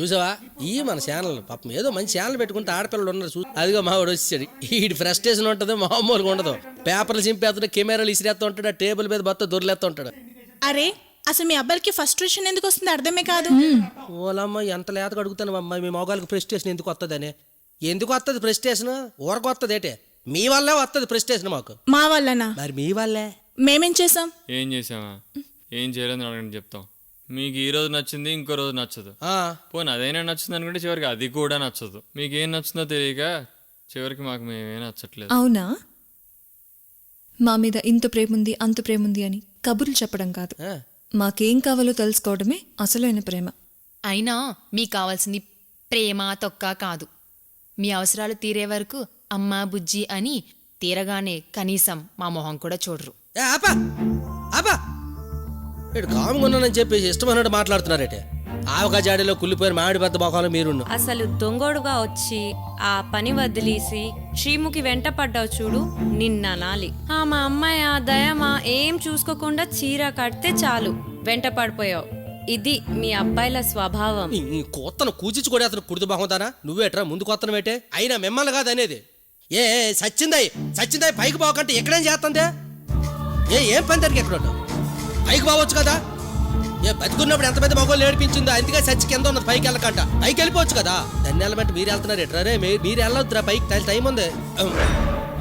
చూసావా? ఈ మన ఛానల్ పాపం ఏదో మంచి ఛానల్ పెట్టుకుంటే ఆడపిల్లలు ఉన్నారు చూ అదిగో మా వాడు వచ్చాడు ఈ ఫ్రస్ట్రేషన్ ఉంటుంది మామూలుగా ఉండదు. పేపర్లు చింపేస్తుంటే కెమెరాలు ఇసిరేస్తూ ఉంటాడు టేబుల్ మీద బత్త దొరిలేస్తూ ఉంటాడు. అరే అసలు మీ అబ్బాయికి ఫ్రస్ట్రేషన్ ఎందుకు వస్తుంది? అర్థమే కాదు. ఓలమ్మ ఎంత లేతగా అడుగుతాను అమ్మ మీ మొగాళ్ళకి ప్రెస్టేషన్ ఎందుకు వస్తుందని ఎందుకు వస్తుంది ప్రెస్టేషన్ ఊరకు వస్తుంది ఏంటే. మీ వల్లే వస్తుంది ప్రెస్టేషన్ మాకు. మా వల్లనా? మరి మీ వల్లే. మేమేం చేసాం? ఏం చేసామా ఏం చేయలేదు అడగండి చెప్తాం. మీకు ఈ రోజు నచ్చింది ఇంకో రోజు నచ్చదు. ఆ, పోనీ అదైనా నచ్చింది అనుకుంటే చివరికి అది కూడా నచ్చదు. మీకు ఏం నచ్చిందో తెలియక చివరికి మాకు మేమే నచ్చట్లేదు. అవునా? మా మీద ఇంత ప్రేముంది అంత ప్రేముంది అని కబుర్లు చెప్పడం కాదు. మాకేం కావాలో తెలుసుకోవడమే అసలైన ప్రేమ. అయినా మీకు కావాల్సింది ప్రేమ తొక్క కాదు. మీ అవసరాలు తీరే వరకు అమ్మా బుజ్జి అని తీరగానే కనీసం మా మొహం కూడా చూడరు. ఏ ఆపా! ఆపా! ఇటు కాముగా ఉన్నానని చెప్పేసి ఇష్టమైనట్టు మాట్లాడుతున్నారేటే. ఆవకా జాడీలో కుళ్ళిపోయిన మామిడి పెద్ద మొఖాలు మీరున్ను అసలు దొంగోడుగా వచ్చి ఆ పని వదిలేసి శ్రీముఖి వెంట పడ్డావు చూడు నిన్న నాలి ఆ మా అమ్మాయి ఆ దయమా ఏం చూసుకోకుండా చీర కడితే చాలు. వెంట పడిపోయావు. ఇది మీ అబ్బాయిల స్వభావం. ఈ- ఈ కొత్తను కూచిచ్చి కూడా అతను కుడిది బాగుంటానా నువ్వేట్రా ముందు కొత్తను పెట్టే అయినా మిమ్మల్ని కాదు అనేది. ఏ సచ్చిందాయి సచ్చిందాయి పైకి పోకంటే ఎక్కడేం చేస్తుందే? ఏ ఏం పని దానికి ఎక్కడ? పైకి పోవచ్చు కదా? ఏ బతుకున్నప్పుడు ఎంత పెద్ద మగవాళ్ళు ఏడిపించిందో అందుకే సచ్చి కింద ఉన్నది పైకి వెళ్ళకంట. పైకి వెళ్ళిపోవచ్చు కదా? దాన్ని వెళ్ళమంటే మీరు వెళ్తున్నారు ఎట్రా రే మీరు వెళ్ళొద్దురా పైకి. టైం ఉంది.